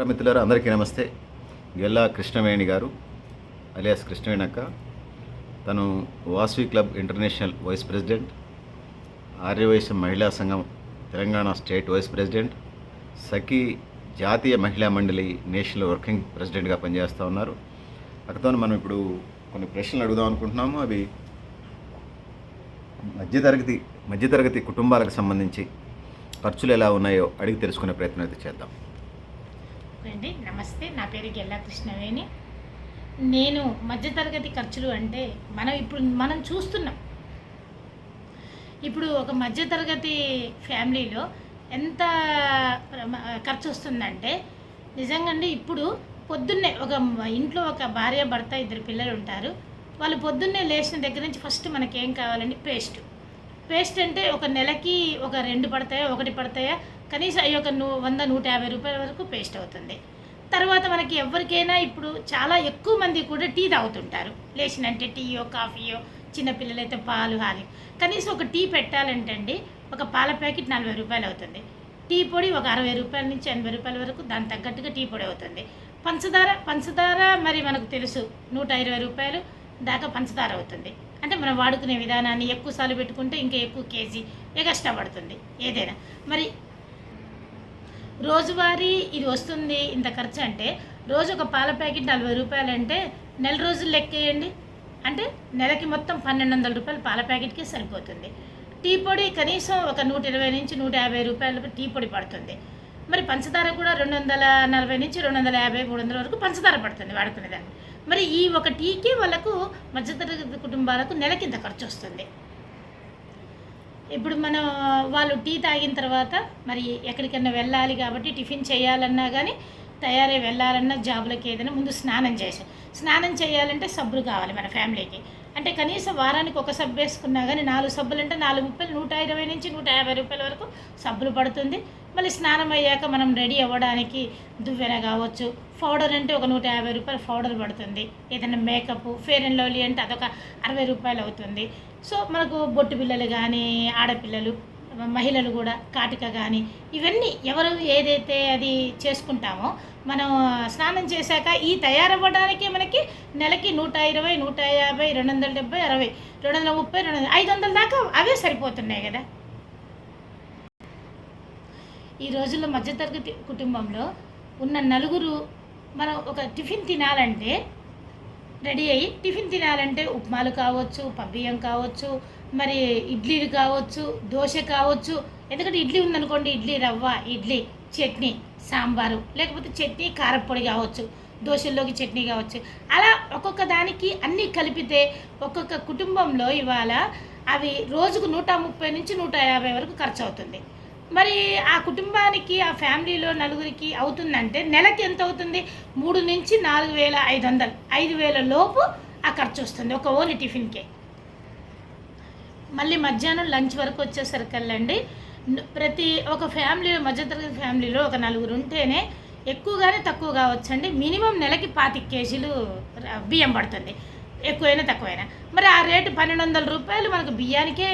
మిత్రులారా అందరికీ నమస్తే. గెల్లా కృష్ణవేణి గారు అలియాస్ కృష్ణవేణక్క తను Vasavi club international vice president Aryavaishya మహిళా సంఘం తెలంగాణ స్టేట్ వైస్ ప్రెసిడెంట్ సఖీ జాతీయ మహిళా మండలి నేషనల్ వర్కింగ్ ప్రెసిడెంట్గా పనిచేస్తూ ఉన్నారు. అక్కతో మనం ఇప్పుడు కొన్ని ప్రశ్నలు అడుగుదాం అనుకుంటున్నాము. అవి మధ్యతరగతి మధ్యతరగతి కుటుంబాలకు సంబంధించి ఖర్చులు ఎలా ఉన్నాయో అడిగి తెలుసుకునే ప్రయత్నం అయితే చేద్దాం. అండి నమస్తే నా పేరు గెల్లా కృష్ణవేణి. నేను మధ్యతరగతి ఖర్చులు అంటే మనం ఇప్పుడు మనం చూస్తున్నాం. ఇప్పుడు ఒక మధ్యతరగతి ఫ్యామిలీలో ఎంత ఖర్చు వస్తుందంటే నిజంగా అండి ఇప్పుడు పొద్దున్నే ఒక ఇంట్లో ఒక భార్య భర్త ఇద్దరు పిల్లలు ఉంటారు. వాళ్ళు పొద్దున్నే లేచిన దగ్గర నుంచి ఫస్ట్ మనకేం కావాలండి? పేస్ట్. పేస్ట్ అంటే ఒక నెలకి ఒక రెండు పడతాయా ఒకటి పడతాయా? కనీసం అవి ఒక నూ వంద నూట యాభై రూపాయల వరకు పేస్ట్ అవుతుంది. తర్వాత మనకి ఎవరికైనా ఇప్పుడు చాలా ఎక్కువ మంది కూడా టీ తాగుతుంటారు. లేచినంటే టీయో కాఫీయో చిన్నపిల్లలైతే పాలు హాని. కనీసం ఒక టీ పెట్టాలంటే అండి ఒక పాల ప్యాకెట్ నలభై రూపాయలు అవుతుంది. టీ పొడి ఒక అరవై రూపాయల నుంచి ఎనభై రూపాయల వరకు దాని తగ్గట్టుగా టీ పొడి అవుతుంది. పంచదార పంచదార మరి మనకు తెలుసు నూట ఇరవై రూపాయలు దాకా పంచదార అవుతుంది. అంటే మనం వాడుకునే విధానాన్ని ఎక్కువ సార్లు పెట్టుకుంటే ఇంకా ఎక్కువ కేజీ ఎగస్ట్రా పడుతుంది ఏదైనా. మరి రోజువారీ ఇది వస్తుంది ఇంత ఖర్చు అంటే రోజు ఒక పాల ప్యాకెట్ నలభై రూపాయలు అంటే నెల రోజులు లెక్కేయండి. అంటే నెలకి మొత్తం పన్నెండు వందల రూపాయలు పాల ప్యాకెట్కి సరిపోతుంది. టీ పొడి కనీసం ఒక నూట ఇరవై నుంచి నూట యాభై రూపాయలు టీ పొడి పడుతుంది. మరి పంచదార కూడా రెండు వందల నలభై నుంచి రెండు వందల యాభై మూడు వందల వరకు పంచదార పడుతుంది వాడుకునేదాన్ని. మరి ఈ ఒక టీకి వాళ్ళకు మధ్యతరగతి కుటుంబాలకు నెల కింద ఖర్చు వస్తుంది. ఇప్పుడు మనం వాళ్ళు టీ తాగిన తర్వాత మరి ఎక్కడికైనా వెళ్ళాలి కాబట్టి టిఫిన్ చేయాలన్నా కానీ తయారై వెళ్ళాలన్నా జాబులకి ఏదైనా ముందు స్నానం చేసి స్నానం చేయాలంటే సబ్బులు కావాలి మన ఫ్యామిలీకి. అంటే కనీసం వారానికి ఒక సబ్బు వేసుకున్నా కానీ నాలుగు సబ్బులు అంటే నాలుగు ముప్పలు నూట ఇరవై నుంచి నూట యాభై రూపాయల వరకు సబ్బులు పడుతుంది. మళ్ళీ స్నానం అయ్యాక మనం రెడీ అవ్వడానికి దువ్వెన కావచ్చు. పౌడర్ అంటే ఒక నూట యాభై రూపాయలు పౌడర్ పడుతుంది. ఏదైనా మేకప్ ఫేర్ అండ్ లవ్లీ అంటే అదొక అరవై రూపాయలు అవుతుంది. సో మనకు బొట్టు పిల్లలు కానీ ఆడపిల్లలు మహిళలు కూడా కాటిక కానీ ఇవన్నీ ఎవరు ఏదైతే అది చేసుకుంటామో మనం స్నానం చేశాక ఈ తయారవ్వడానికే మనకి నెలకి నూట ఇరవై నూట యాభై రెండు వందల డెబ్బై అరవై రెండు వందల ముప్పై రెండు వందల ఐదు వందల దాకా అవే సరిపోతున్నాయి కదా. ఈ రోజుల్లో మధ్యతరగతి కుటుంబంలో ఉన్న నలుగురు మనం ఒక టిఫిన్ తినాలంటే రెడీ అయ్యి టిఫిన్ తినాలంటే ఉప్మాలు కావచ్చు పబ్బియ్యం కావచ్చు మరి ఇడ్లీలు కావచ్చు దోశ కావచ్చు. ఎందుకంటే ఇడ్లీ ఉందనుకోండి ఇడ్లీ రవ్వ ఇడ్లీ చట్నీ సాంబారు లేకపోతే చట్నీ కారపొడి కావచ్చు దోశల్లోకి చట్నీ కావచ్చు. అలా ఒక్కొక్క దానికి అన్నీ కలిపితే ఒక్కొక్క కుటుంబంలో ఇవాళ అవి రోజుకు నూట ముప్పై నుంచి నూట యాభై వరకు ఖర్చు అవుతుంది మరి ఆ కుటుంబానికి ఆ ఫ్యామిలీలో నలుగురికి అవుతుందంటే నెలకి ఎంత అవుతుంది? మూడు నుంచి నాలుగు వేల ఐదు వందలు. ఐదు వేల లోపు ఆ ఖర్చు వస్తుంది. ఒక ఓన్లీ టిఫిన్కే. మళ్ళీ మధ్యాహ్నం లంచ్ వరకు వచ్చేసరికల్లండి ప్రతి ఒక ఫ్యామిలీ మధ్యతరగతి ఫ్యామిలీలో ఒక నలుగురు ఉంటేనే ఎక్కువగానే తక్కువ కావచ్చండి. మినిమం నెలకి పాతిక కేజీలు బియ్యం పడుతుంది. ఎక్కువైనా తక్కువైనా. మరి ఆ రేటు పన్నెండు వందల రూపాయలు మనకు బియ్యానికే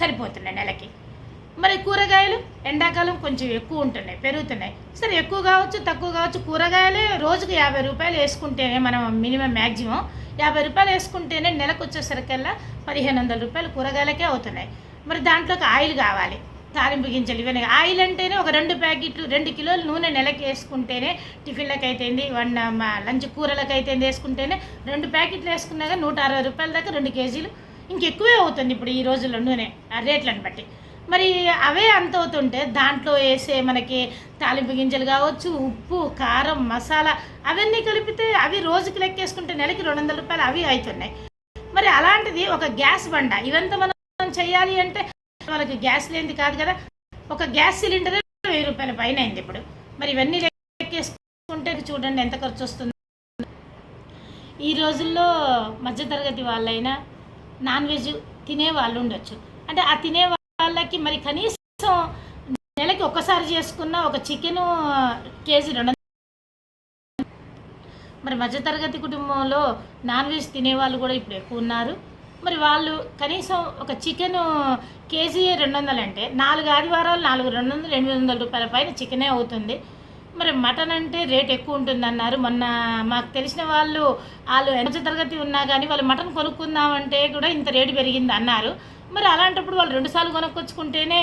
సరిపోతున్నాయి నెలకి. మరి కూరగాయలు ఎండాకాలం కొంచెం ఎక్కువ ఉంటున్నాయి పెరుగుతున్నాయి. సరే ఎక్కువ కావచ్చు తక్కువ కావచ్చు కూరగాయలే రోజుకు యాభై రూపాయలు వేసుకుంటేనే మనం మినిమం మ్యాక్సిమం యాభై రూపాయలు వేసుకుంటేనే నెలకు వచ్చేసరికల్లా పదిహేను వందల రూపాయలు కూరగాయలకే అవుతున్నాయి. మరి దాంట్లోకి ఆయిల్ కావాలి తాలింపు గింజలు ఇవన్నీ ఆయిల్ అంటేనే ఒక రెండు ప్యాకెట్లు రెండు కిలోలు నూనె నెలకి వేసుకుంటేనే టిఫిన్లకు అయితేంది వన్ మా లంచ్ కూరలకు అయితే వేసుకుంటేనే రెండు ప్యాకెట్లు వేసుకున్నాక నూట అరవై రూపాయల దాకా రెండు కేజీలు. ఇంకెక్కువే అవుతుంది ఇప్పుడు ఈ రోజుల్లో నూనె ఆ రేట్లను బట్టి. మరి అవే అంత అవుతుంటే దాంట్లో వేసే మనకి తాలింపు గింజలు కావచ్చు ఉప్పు కారం మసాలా అవన్నీ కలిపితే అవి రోజుకి లెక్కేసుకుంటే నెలకి రెండు వందల రూపాయలు అవి అవుతున్నాయి. మరి అలాంటిది ఒక గ్యాస్ బండ ఇవంతా మనం చేయాలి అంటే మనకి గ్యాస్ లేనిది కాదు కదా. ఒక గ్యాస్ సిలిండర్ వెయ్యి రూపాయల పైన అయింది ఇప్పుడు. మరి ఇవన్నీ లెక్కేసుకుంటే చూడండి ఎంత ఖర్చు వస్తుంది. ఈ రోజుల్లో మధ్యతరగతి వాళ్ళైనా నాన్ వెజ్ తినే వాళ్ళు ఉండొచ్చు. అంటే ఆ తినే వాళ్ళకి మరి కనీసం నెలకి ఒక్కసారి చేసుకున్న ఒక చికెన్ కేజీ రెండు మరి మధ్యతరగతి కుటుంబంలో నాన్ వెజ్ తినేవాళ్ళు కూడా ఇప్పుడు ఎక్కువ ఉన్నారు. మరి వాళ్ళు కనీసం ఒక చికెన్ కేజీ రెండు వందలు అంటే నాలుగు ఆదివారాలు నాలుగు రెండు వందలు ఎనిమిది వందల రూపాయల పైన చికెనే అవుతుంది. మరి మటన్ అంటే రేట్ ఎక్కువ ఉంటుంది అన్నారు మొన్న మాకు తెలిసిన వాళ్ళు వాళ్ళు ఎంత తరగతి ఉన్నా కానీ వాళ్ళు మటన్ కొనుక్కుందామంటే కూడా ఇంత రేటు పెరిగింది అన్నారు మరి అలాంటప్పుడు వాళ్ళు రెండు సార్లు కొనుక్కొచ్చుకుంటేనే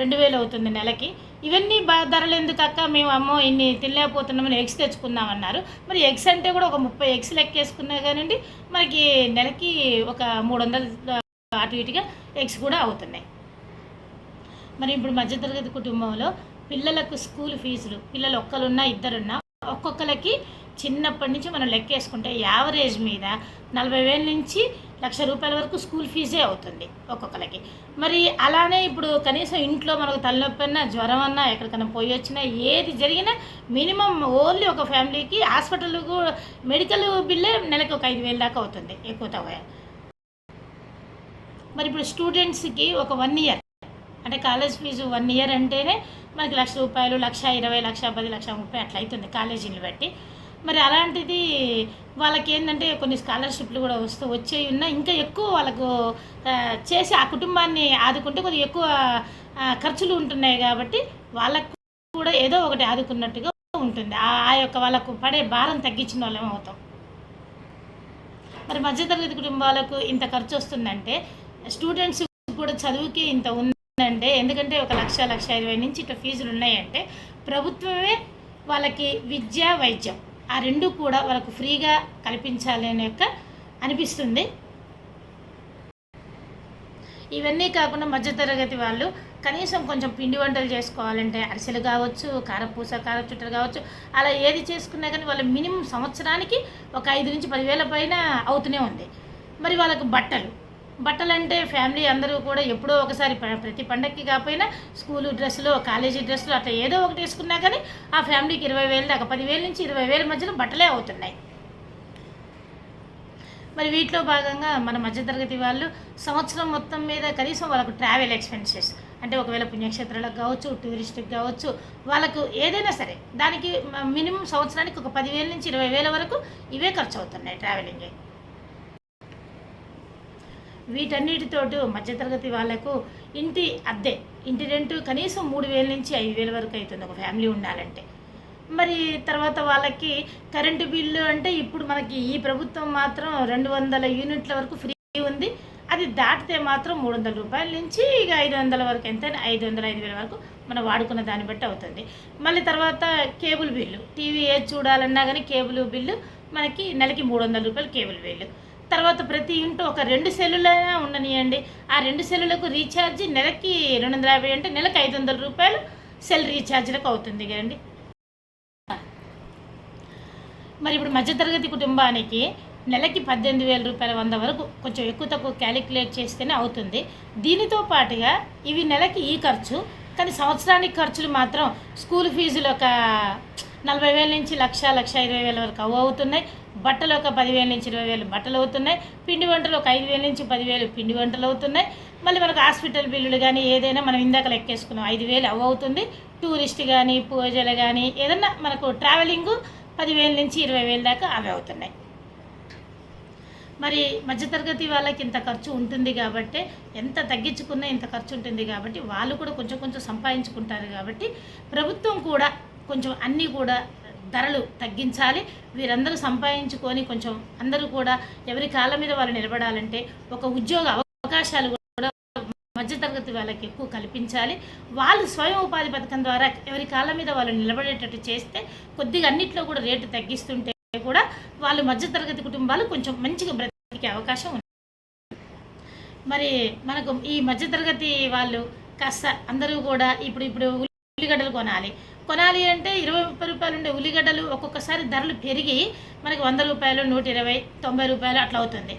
రెండు వేలు అవుతుంది నెలకి. ఇవన్నీ బా ధరలు ఎందుకు అక్క మేము అమ్మో ఇన్ని తినలేకపోతున్నామని ఎగ్స్ తెచ్చుకుందామన్నారు. మరి ఎగ్స్ అంటే కూడా ఒక ముప్పై ఎగ్స్ లెక్కేసుకున్నా కానివ్వండి మనకి నెలకి ఒక మూడు వందలు అటు ఇటుగా ఎగ్స్ కూడా అవుతున్నాయి. మరి ఇప్పుడు మధ్యతరగతి కుటుంబంలో పిల్లలకు స్కూల్ ఫీజులు పిల్లలు ఒక్కరున్నా ఇద్దరున్నా ఒక్కొక్కరికి చిన్నప్పటి నుంచి మనం లెక్కేసుకుంటే యావరేజ్ మీద నలభై వేల నుంచి లక్ష రూపాయల వరకు స్కూల్ ఫీజే అవుతుంది ఒక్కొక్కరికి మరి అలానే ఇప్పుడు కనీసం ఇంట్లో మనకు తలనొప్పి జ్వరం అన్నా ఎక్కడికైనా పోయి వచ్చినా ఏది జరిగినా మినిమం ఓన్లీ ఒక ఫ్యామిలీకి హాస్పిటల్కు మెడికల్ బిల్లే నెలకు ఒక ఐదు వేల దాకా అవుతుంది ఎక్కువ తవ్వ మరి ఇప్పుడు స్టూడెంట్స్కి ఒక వన్ ఇయర్ అంటే కాలేజ్ ఫీజు వన్ ఇయర్ అంటేనే మనకి లక్ష రూపాయలు లక్ష ఇరవై లక్ష పది లక్ష ముప్పై అట్లా అవుతుంది కాలేజీని బట్టి. మరి అలాంటిది వాళ్ళకి ఏంటంటే కొన్ని స్కాలర్షిప్లు కూడా వస్తూ వచ్చేవి ఉన్నా ఇంకా ఎక్కువ వాళ్ళకు చేసి ఆ కుటుంబాన్ని ఆదుకుంటే కొద్దిగా ఎక్కువ ఖర్చులు ఉంటున్నాయి కాబట్టి వాళ్ళకు కూడా ఏదో ఒకటి ఆదుకున్నట్టుగా ఉంటుంది. ఆ ఆ యొక్క వాళ్ళకు పడే భారం తగ్గించిన వాళ్ళం అవుతాం. మరి మధ్యతరగతి కుటుంబాలకు ఇంత ఖర్చు వస్తుందంటే స్టూడెంట్స్ కూడా చదువుకి ఇంత ఉందంటే ఎందుకంటే ఒక లక్ష లక్ష ఇరవై నుంచి ఇట్లా ఫీజులు ఉన్నాయంటే ప్రభుత్వమే వాళ్ళకి విద్య వైద్యం. ఆ రెండు కూడా వాళ్ళకు ఫ్రీగా కల్పించాలి అనే యొక్క అనిపిస్తుంది. ఇవన్నీ కాకుండా మధ్యతరగతి వాళ్ళు కనీసం కొంచెం పిండి వంటలు చేసుకోవాలంటే అరిసెలు కావచ్చు కారపూస కారచుట్టలు కావచ్చు అలా ఏది చేసుకున్నా కానీ వాళ్ళ మినిమం సంవత్సరానికి ఒక ఐదు నుంచి పదివేల పైన అవుతూనే ఉంది. మరి వాళ్ళకు బట్టలు బట్టలు అంటే ఫ్యామిలీ అందరూ కూడా ఎప్పుడో ఒకసారి ప- ప్రతి పండక్కి కాకపోయినా స్కూలు డ్రెస్సులు కాలేజీ డ్రెస్సులు అట్లా ఏదో ఒకటి వేసుకున్నా కానీ ఆ ఫ్యామిలీకి ఇరవై వేలు దాకా పదివేల నుంచి ఇరవై వేల మధ్యలో బట్టలే అవుతున్నాయి. మరి వీటిలో భాగంగా మన మధ్యతరగతి వాళ్ళు సంవత్సరం మొత్తం మీద కనీసం వాళ్ళకు ట్రావెల్ ఎక్స్పెన్సెస్ అంటే ఒకవేళ పుణ్యక్షేత్రాలకు కావచ్చు టూరిస్ట్కి కావచ్చు వాళ్ళకు ఏదైనా సరే దానికి మినిమం సంవత్సరానికి ఒక పదివేల నుంచి ఇరవై వేల వరకు ఇవే ఖర్చు అవుతున్నాయి ట్రావెలింగే. వీటన్నిటితోటి మధ్యతరగతి వాళ్ళకు ఇంటి అద్దె ఇంటి రెంటు కనీసం మూడు వేల నుంచి ఐదు వేల వరకు అవుతుంది ఒక ఫ్యామిలీ ఉండాలంటే. మరి తర్వాత వాళ్ళకి కరెంటు బిల్లు అంటే ఇప్పుడు మనకి ఈ ప్రభుత్వం మాత్రం రెండు వందల యూనిట్ల వరకు ఫ్రీ ఉంది. అది దాటితే మాత్రం మూడు వందల రూపాయల నుంచి ఇక ఐదు వందల వరకు ఎంత ఐదు వందల ఐదు వేల వరకు మనం వాడుకున్న దాన్ని బట్టి అవుతుంది. మళ్ళీ తర్వాత కేబుల్ బిల్లు టీవీ ఏది చూడాలన్నా కానీ కేబుల్ బిల్లు మనకి నెలకి మూడు వందల రూపాయలు కేబుల్ బిల్లు. తర్వాత ప్రతి ఇంటూ ఒక రెండు సెల్లులైనా ఉండనియండి. ఆ రెండు సెల్లులకు రీఛార్జ్ నెలకి రెండు వందల యాభై అంటే నెలకు ఐదు వందల రూపాయలు సెల్ రీఛార్జ్లకు అవుతుంది కదండి. మరి ఇప్పుడు మధ్యతరగతి కుటుంబానికి నెలకి పద్దెనిమిది వేల రూపాయల వంద వరకు కొంచెం ఎక్కువ తక్కువ క్యాలిక్యులేట్ చేస్తేనే అవుతుంది. దీనితో పాటుగా ఇవి నెలకి ఈ ఖర్చు కానీ సంవత్సరానికి ఖర్చులు మాత్రం స్కూల్ ఫీజులు ఒక నలభై వేల నుంచి లక్ష లక్ష ఇరవై వేల వరకు అవుతున్నాయి బట్టలు ఒక పదివేల నుంచి ఇరవై వేలు బట్టలు అవుతున్నాయి. పిండి వంటలు ఒక ఐదు వేల నుంచి పదివేలు పిండి వంటలు అవుతున్నాయి. మళ్ళీ మనకు హాస్పిటల్ బిల్లులు కానీ ఏదైనా మనం ఇందాక లెక్కేసుకున్నాం ఐదు వేలు అవి అవుతుంది. టూరిస్ట్ కానీ పూజలు కానీ ఏదన్నా మనకు ట్రావెలింగ్ పదివేల నుంచి ఇరవై వేల దాకా అవి అవుతున్నాయి. మరి మధ్యతరగతి వాళ్ళకి ఇంత ఖర్చు ఉంటుంది కాబట్టి ఎంత తగ్గించుకున్నా ఇంత ఖర్చు ఉంటుంది కాబట్టి వాళ్ళు కూడా కొంచెం కొంచెం సంపాదించుకుంటారు కాబట్టి ప్రభుత్వం కూడా కొంచెం అన్నీ కూడా ధరలు తగ్గించాలి. వీరందరూ సంపాదించుకొని కొంచెం అందరూ కూడా ఎవరి కాళ్ళ మీద వాళ్ళు నిలబడాలంటే ఒక ఉద్యోగ అవకాశాలు కూడా మధ్యతరగతి వాళ్ళకి ఎక్కువ కల్పించాలి. వాళ్ళు స్వయం ఉపాధి పథకం ద్వారా ఎవరి కాళ్ళ మీద వాళ్ళు నిలబడేటట్టు చేస్తే కొద్దిగా అన్నిట్లో కూడా రేటు తగ్గిస్తుంటే కూడా వాళ్ళు మధ్యతరగతి కుటుంబాలు కొంచెం మంచిగా బ్రతికే అవకాశం ఉంది. మరి మనకు ఈ మధ్యతరగతి వాళ్ళు కాస్త అందరూ కూడా ఇప్పుడు ఇప్పుడు ఉల్లిగడ్డలు కొనాలి. కొనాలి అంటే ఇరవై ముప్పై రూపాయలు ఉండే ఉల్లిగడ్డలు ఒక్కొక్కసారి ధరలు పెరిగి మనకి వంద రూపాయలు నూట ఇరవై తొంభై రూపాయలు అట్లా అవుతుంది.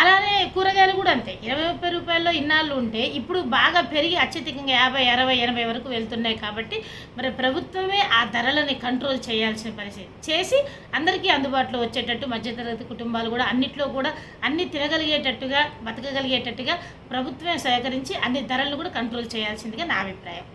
అలానే కూరగాయలు కూడా అంతే. ఇరవై ముప్పై రూపాయల్లో ఇన్నాళ్ళు ఉంటే ఇప్పుడు బాగా పెరిగి అత్యధికంగా యాభై అరవై ఎనభై వరకు వెళ్తున్నాయి కాబట్టి మరి ప్రభుత్వమే ఆ ధరలని కంట్రోల్ చేయాల్సిన పరిస్థితి. చేసి అందరికీ అందుబాటులో వచ్చేటట్టు మధ్యతరగతి కుటుంబాలు కూడా అన్నిట్లో కూడా అన్ని తినగలిగేటట్టుగా బతకగలిగేటట్టుగా ప్రభుత్వమే సహకరించి అన్ని ధరలను కూడా కంట్రోల్ చేయాల్సిందిగా నా అభిప్రాయం.